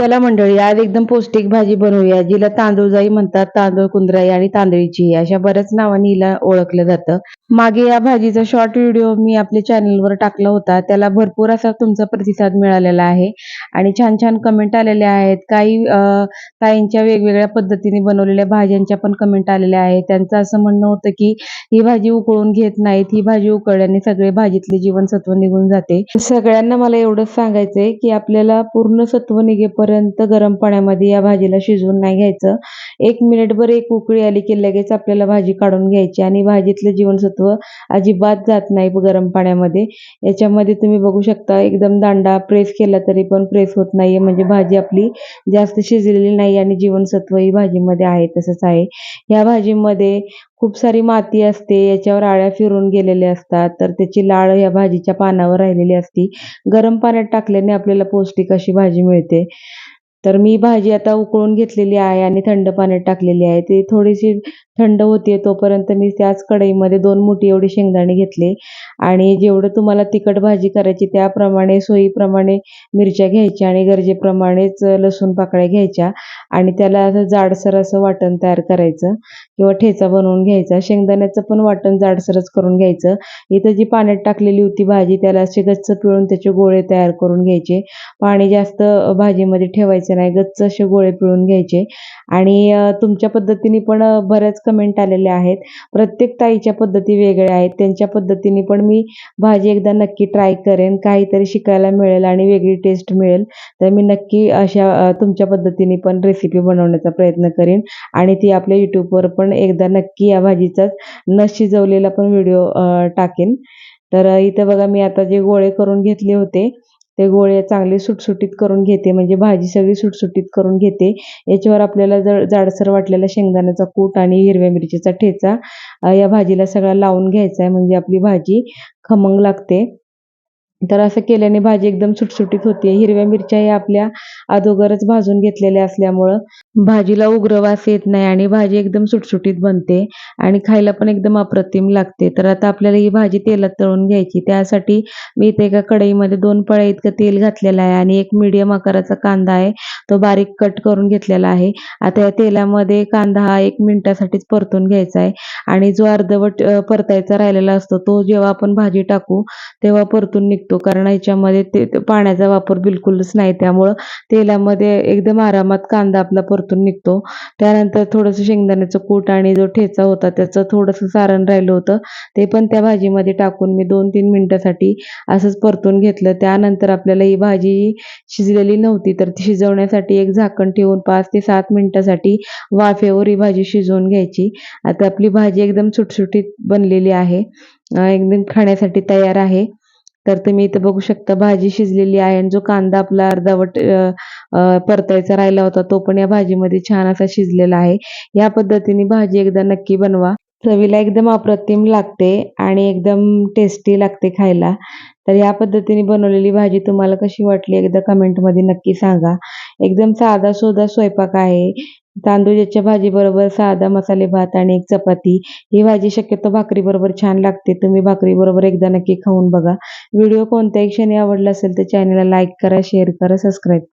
चला मंडळी आज एकदम पौष्टिक भाजी बनवूया जिला तांदूळजाई म्हणतात तांदूळ कुंद्राई आणि तांदळीची. अशा बऱ्याच नावाने हिला ओळखलं जातं. मागे या भाजीचा शॉर्ट व्हिडिओ मी आपल्या चॅनलवर टाकला होता. त्याला भरपूर असा तुमचा प्रतिसाद मिळालेला आहे. आणि छान छान कमेंट आलेल्या आहेत. काही काहींच्या ताईंच्या वेगवेगळ्या पद्धतीने बनवलेल्या भाज्यांच्या पण कमेंट आलेल्या आहेत. त्यांचं असं म्हणणं होतं की ही भाजी उकळून घेत नाहीत. ही भाजी उकळल्याने सगळे भाजीतले जीवनसत्व निघून जाते. सगळ्यांना मला एवढंच सांगायचंय की आपल्याला पूर्ण सत्व निघेपर्यंत गरम पाण्यामध्ये या भाजीला शिजवून नाही घ्यायचं एक मिनिटभर एक उकळी आली की लगेच आपल्याला भाजी काढून घ्यायची आणि भाजीतलं जीवनसत्व अजिबात जात नाही गरम पाण्यामध्ये. याच्यामध्ये तुम्ही बघू शकता एकदम दांडा प्रेस केला तरी पण प्रेस होत नाहीये. म्हणजे भाजी आपली जास्त शिजलेली नाही आणि जीवनसत्व ही भाजीमध्ये आहे तसंच आहे. या भाजीमध्ये खूप सारी माती असते याच्यावर आळ्या फिरून गेलेल्या असतात तर त्याची लाळ या भाजीच्या पानावर राहिलेली असती. गरम पाण्यात टाकल्याने आपल्याला पौष्टिक अशी भाजी मिळते. तर मी भाजी आता उकळून घेतलेली आहे आणि थंड पाण्यात टाकलेली आहे. ती थोडीशी थंड होते तोपर्यंत मी त्याच कढईमध्ये दोन मोठी एवढी शेंगदाणे घेतले. आणि जेवढं तुम्हाला तिखट भाजी करायची त्याप्रमाणे सोयीप्रमाणे मिरच्या घ्यायच्या आणि गरजेप्रमाणेच लसूण पाकळ्या घ्यायच्या आणि त्याला असं जाडसर असं वाटण तयार करायचं किंवा ठेचा बनवून घ्यायचा. शेंगदाण्याचं पण वाटण जाडसरच करून घ्यायचं. इथं जी पाण्यात टाकलेली होती भाजी त्याला असे गच्च पिळून त्याचे गोळे तयार करून घ्यायचे. पाणी जास्त भाजीमध्ये ठेवायचं नाही गच्च असे गोळे पिळून घ्यायचे. आणि तुमच्या पद्धतीने पण बऱ्याच कमेंट आलेल्या आहेत. प्रत्येक ताईच्या पद्धती वेगळ्या आहेत. त्यांच्या पद्धतीने पण मी भाजी एकदा नक्की ट्राय करेन. काहीतरी शिकायला मिळेल आणि वेगळी टेस्ट मिळेल. तर मी नक्की अशा तुमच्या पद्धतीने पण रेसिपी बनवण्याचा प्रयत्न करेन. आणि ती आपल्या यूट्यूबवर पण एकदा नक्की या भाजीचाच न शिजवलेला पण व्हिडिओ टाकेन. तर इथं बघा मी आता जे गोळे करून घेतले होते ते गोळे चांगले सुटसुटीत करून घेते म्हणजे भाजी सगळी सुटसुटीत करून घेते. याच्यावर आपल्याला जड जाडसर वाटलेला शेंगदाण्याचा कूट आणि हिरव्या मिरचीचा ठेचा या भाजीला सगळा लावून घ्यायचा आहे. म्हणजे आपली भाजी खमंग लागते. तर असं केल्याने भाजी एकदम सुटसुटीत होते हिरव्या मिरच्या आपल्या अगोदरच भाजून घेतलेल्या असल्यामुळं भाजीला उग्र वास येत नाही आणि भाजी एकदम सुटसुटीत बनते आणि खायला पण एकदम अप्रतिम लागते. तर आता आपल्याला ही भाजी तेलात तळून घ्यायची. त्यासाठी मी इथे एका कढईमध्ये दोन पळ्या इतकं तेल घातलेलं आहे आणि एक मीडियम आकाराचा कांदा आहे तो बारीक कट करून घेतलेला आहे. आता या तेलामध्ये कांदा हा एक मिनिटासाठीच परतून घ्यायचा आहे आणि जो अर्धवट परतायचा राहिलेला असतो तो जेव्हा आपण भाजी टाकू तेव्हा परतून निघतो. कारण याच्यामध्ये ते पाण्याचा वापर बिलकुलच नाही. त्यामुळं तेलामध्ये एकदम आरामात कांदा आपला परतून निघतो. त्यानंतर थोडंसं शेंगदाण्याचं कूट आणि जो ठेचा होता त्याचं थोडंसं सारण राहिलं होतं. ते पण त्या भाजीमध्ये टाकून मी दोन तीन मिनटासाठी असंच परतून घेतलं. त्यानंतर आपल्याला ही भाजी शिजलेली नव्हती तर ती शिजवण्यासाठी एक झाकण ठेवून पाच ते सात मिनिटासाठी वाफेवर ही भाजी शिजवून घ्यायची. आता आपली भाजी एकदम सुटसुटीत बनलेली आहे. एकदम खाण्यासाठी तयार आहे. तर तुम्ही इथं बघू शकता भाजी शिजलेली आहे आणि जो कांदा आपला अर्धावट परतायचा राहिला होता तो पण या भाजीमध्ये छान असा शिजलेला आहे. या पद्धतीने भाजी एकदा नक्की बनवा. चवीला एकदम अप्रतिम लागते आणि एकदम टेस्टी लागते खायला. तर या पद्धतीने बनवलेली भाजी तुम्हाला कशी वाटली एकदा कमेंटमध्ये नक्की सांगा. एकदम साधा सोधा स्वयंपाक आहे. तांदूळच्या भाजी बरोबर साधा मसाले भात आणि एक चपाती. ही भाजी शक्यतो भाकरी बरोबर छान लागते. तुम्ही भाकरी बरोबर एकदा नक्की खाऊन बघा. व्हिडिओ कोणत्याही क्षणी आवडला असेल तर चॅनलला लाईक करा शेअर करा सबस्क्राईब